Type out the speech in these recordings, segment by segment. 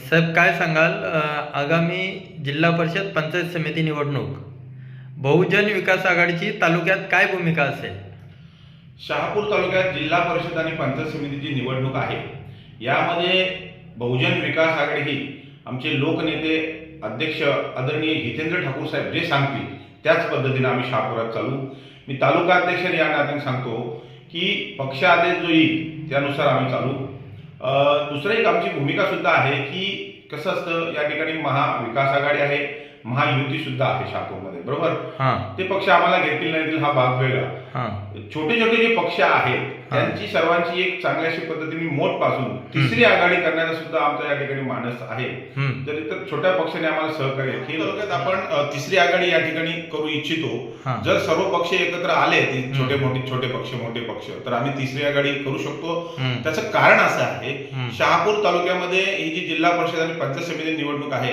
साहेब काय सांगाल? आगामी जिल्हा परिषद पंचायत समिती निवडणूक. बहुजन विकास आघाडीची तालुक्यात काय भूमिका असेल? शहापूर तालुक्यात जिल्हा परिषद आणि पंचायत समितीची निवडणूक आहे. यामध्ये बहुजन विकास आघाडी ही आमचे लोकनेते अध्यक्ष आदरणीय हितेंद्र ठाकूर साहेब जे सांगतील त्याच पद्धतीने आम्ही शहापुरात चालू. मी तालुका अध्यक्ष या नात्याने सांगतो की पक्ष आदेश जो येईल त्यानुसार आम्ही चालू. दुसरं एक आमची भूमिका सुद्धा आहे की कसं असतं या ठिकाणी महाविकास आघाडी आहे महायुती सुद्धा आहे शहापूरमध्ये बरोबर? हां. ते पक्ष आम्हाला घेतील नाही देतील हा भाग वेगळा. हां. छोटे छोटे जे पक्ष आहेत त्यांची सर्वांची एक चांगल्याशी पद्धतीने मोठपासून तिसरी आघाडी करण्याचा सुद्धा आमचा या ठिकाणी मानस आहे. तर इतर छोट्या पक्षाने आम्हाला सहकार्य तालुक्यात आपण तिसरी आघाडी या ठिकाणी करू इच्छितो हां. जर सर्व पक्ष एकत्र आले ती छोटे मोठे छोटे पक्ष मोठे पक्ष तर आम्ही तिसरी आघाडी करू शकतो. त्याचं कारण असं आहे. शहापूर तालुक्यामध्ये ही जी जिल्हा परिषद आणि पंचायत समिती निवडणूक आहे.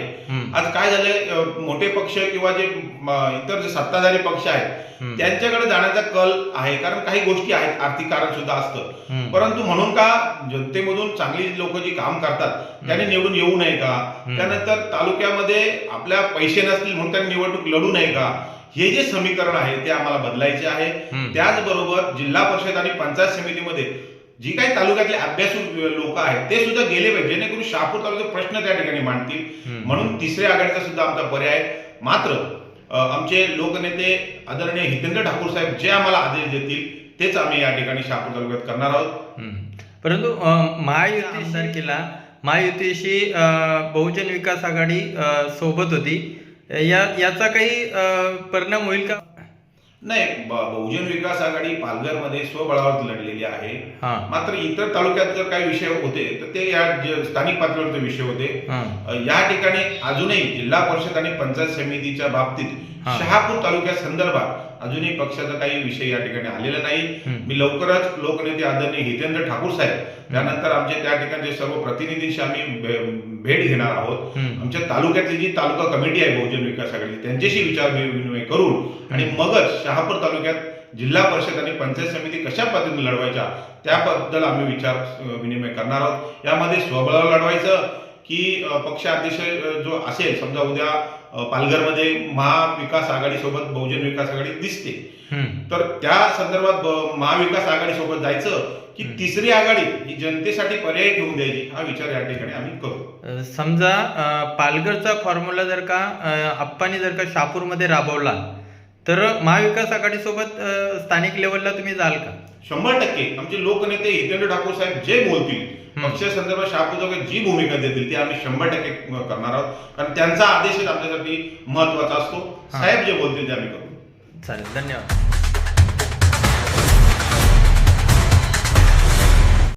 आज काय झालंय मोठे पक्ष किंवा जे इतर जे सत्ताधारी पक्ष आहेत. त्यांच्याकडे जाण्याचा कल आहे कारण काही गोष्टी आहेत आर्थिक कारण सुद्धा असतं. परंतु म्हणून का जनतेमधून चांगली लोक जी काम करतात त्यांनी निवडून येऊ नये का. त्यानंतर तालुक्यामध्ये आपल्या पैसे नसतील म्हणून त्यांनी निवडणूक लढू नये का हे जे समीकरण आहे ते आम्हाला बदलायचे आहे. त्याचबरोबर जिल्हा परिषद आणि पंचायत समितीमध्ये जी काही तालुक्यातले अभ्यासू लोक आहेत ते सुद्धा गेले पाहिजे जेणेकरून शहापूर तालुक्यात प्रश्न त्या ठिकाणी मांडतील. म्हणून तिसऱ्या आघाडीचा सुद्धा आमचा पर्याय. मात्र आमचे लोकनेते आदरणीय हितेंद्र ठाकूर साहेब जे आम्हाला आदेश देतील तेच आम्ही या ठिकाणी शहापूर तालुक्यात करणार आहोत. परंतु महायुती आमदारकीला महायुतीशी बहुजन विकास आघाडी सोबत होती. या याचा काही परिणाम होईल का? नाही बहुजन विकास आघाडी पालघरमध्ये स्वबळावर लढलेली आहे. मात्र इतर तालुक्यात जर काही विषय होते तर ते या स्थानिक पातळीवरचे विषय होते. या ठिकाणी अजूनही जिल्हा परिषद आणि पंचायत समितीच्या बाबतीत. शहापूर तालुक्या संदर्भात अजूनही पक्षाचा काही विषय या ठिकाणी आलेला नाही. मी लवकरच लोकनेते आदरणीय हितेंद्र ठाकूर साहेब त्यानंतर आमचे त्या ठिकाणचे सर्व प्रतिनिधींशी आम्ही भेट घेणार आहोत. आमच्या तालुक्यातली जी तालुका कमिटी आहे बहुजन विकास आघाडी त्यांच्याशी विचार विनिमय करून आणि मगच शहापूर तालुक्यात जिल्हा परिषद आणि पंचायत समिती कशा पद्धतीने लढवायच्या त्याबद्दल आम्ही विचार विनिमय करणार आहोत. यामध्ये स्वबळावर लढवायचं की पक्षाध्यक्ष जो असेल समजा उद्या पालघरमध्ये महाविकास आघाडी सोबत बहुजन विकास आघाडी दिसते. तर त्या संदर्भात महाविकास आघाडी सोबत जायचं की तिसरी आघाडी ही जनतेसाठी पर्याय ठेवून द्यायची हा विचार या ठिकाणी आम्ही करू समजा पालघरचा फॉर्म्युला जर का अ, आप्पांनी जर का शहापूरमध्ये राबवला तर महाविकास आघाडीसोबत अ, स्थानिक लेवलला तुम्ही जाल का शंभर टक्के आमचे लोकनेते हितेंद्र ठाकूर साहेब जे बोलतील. पक्षासंदर्भात शहापूर जी भूमिका देतील ती आम्ही शंभर टक्के करणार आहोत. कारण त्यांचा आदेशच आमच्यासाठी महत्त्वाचा असतो. साहेब जे बोलतील ते आम्ही करू. चालेल धन्यवाद.